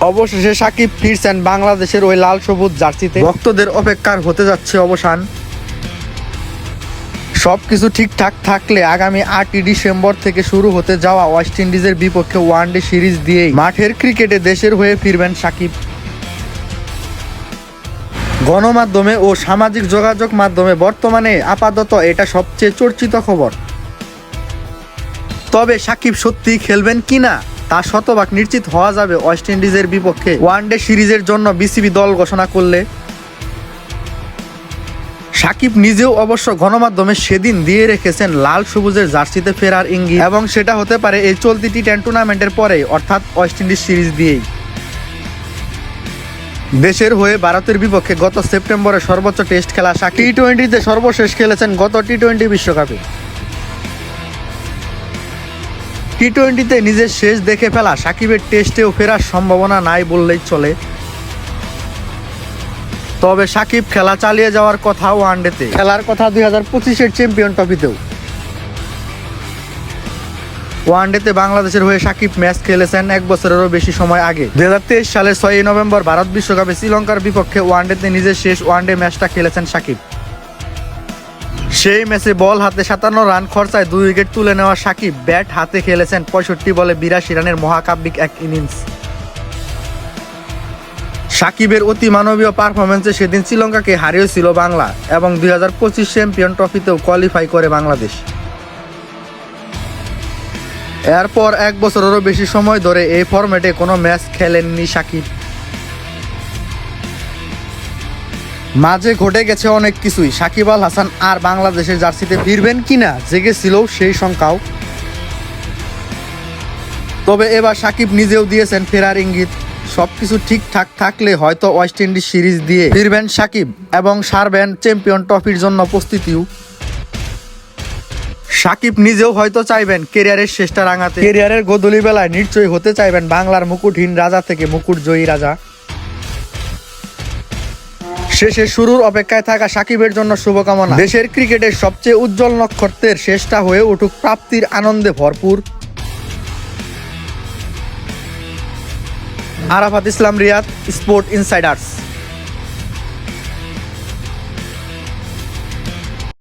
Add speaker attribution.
Speaker 1: অবশেষে সাকিব ফিরছেন বাংলাদেশের ওই লাল সবুজ জার্সিতে। ভক্তদের অপেক্ষার হতে যাচ্ছে অবসান। সব কিছু ঠিকঠাক থাকলে আগামী আটই ডিসেম্বর থেকে শুরু হতে যাওয়া ওয়েস্ট ইন্ডিজের বিপক্ষে ওয়ানডে সিরিজ দিয়েই মাঠের ক্রিকেটে দেশের হয়ে ফিরবেন সাকিব। গণমাধ্যমে ও সামাজিক যোগাযোগ মাধ্যমে বর্তমানে আপাতত এটা সবচেয়ে চর্চিত খবর। তবে সাকিব সত্যি খেলবেন কিনা? তা শতভাগ নিশ্চিত হওয়া যাবে ওয়েস্ট ইন্ডিজের বিপক্ষে। ওয়ানডে সিরিজের জন্য বিসিবি দল ঘোষণা করলে। সাকিব নিজেও অবশ্য গণমাধ্যমে সেদিন দিয়ে রেখেছেন লাল সবুজের জার্সিতে ফেরার ইঙ্গিত। এবং সেটা হতে পারে এই চলতি টি টেন টুর্নামেন্টের পরে অর্থাৎ ওয়েস্ট ইন্ডিজ সিরিজ দিয়েই। দেশের হয়ে ভারতের বিপক্ষে গত সেপ্টেম্বরে সর্বোচ্চ টেস্ট খেলা টি টোয়েন্টিতে সর্বশেষ খেলেছেন গত টি টোয়েন্টি বিশ্বকাপে। টি টোয়েন্টিতে নিজের শেষ দেখে ফেলা সাকিবের টেস্টেও ফেরার সম্ভাবনা নাই বললেই চলে। তবে সাকিব খেলা চালিয়ে যাওয়ার কথা ওয়ানডেতে। খেলার কথা দুই হাজার পঁচিশের চ্যাম্পিয়ন ট্রফিতেও। ওয়ানডেতে বাংলাদেশের হয়ে সাকিব ম্যাচ খেলেছেন এক বছরেরও বেশি সময় আগে। দুই হাজার তেইশ সালের ছয়ই নভেম্বর ভারত বিশ্বকাপে শ্রীলঙ্কার বিপক্ষে ওয়ানডেতে নিজের শেষ ওয়ানডে ম্যাচটা খেলেছেন সাকিব। সেই ম্যাচে বল হাতে সাতান্ন রান খরচায় দুই উইকেট তুলে নেওয়া সাকিব ব্যাট হাতে খেলেছেন পঁয়ষট্টি বলে বিরাশি রানের মহাকাব্যিক এক ইনিংস। সাকিবের অতি মানবীয় পারফরমেন্সে সেদিন শ্রীলঙ্কাকে হারিয়েছিল বাংলা এবং দুই হাজার পঁচিশ চ্যাম্পিয়ন ট্রফিতেও কোয়ালিফাই করে বাংলাদেশ। এরপর এক বছরেরও বেশি সময় ধরে এই ফরম্যাটে কোনো ম্যাচ খেলেননি সাকিব। মাঝে ঘটে গেছে অনেক কিছুই। সাকিব আল হাসান আর বাংলাদেশের জার্সিতে ফিরবেন কিনা জেগেছিল সেই সংখ্যাও তবে এবার সাকিব নিজেও দিয়েছেন ফেরার ইঙ্গিত। সবকিছু ঠিকঠাক থাকলে হয়তো ওয়েস্ট ইন্ডিজ সিরিজ দিয়ে ফিরবেন সাকিব এবং সারবেন চ্যাম্পিয়ন ট্রফির জন্য প্রস্তুতিও। সাকিব নিজেও হয়তো চাইবেন কেরিয়ারের শেষটা রাঙাতে। কেরিয়ারের গোধূলি বেলায় নিশ্চয়ই হতে চাইবেন বাংলার মুকুটহীন রাজা থেকে মুকুট জয়ী রাজা। শেষে শুরুর অপেক্ষায় থাকা সাকিবের জন্য শুভকামনা। দেশের ক্রিকেটের সবচেয়ে উজ্জ্বল নক্ষত্রের শেষটা হয়ে উঠুক প্রাপ্তির আনন্দে ভরপুর। Arafat Islam Riyad, sport insiders.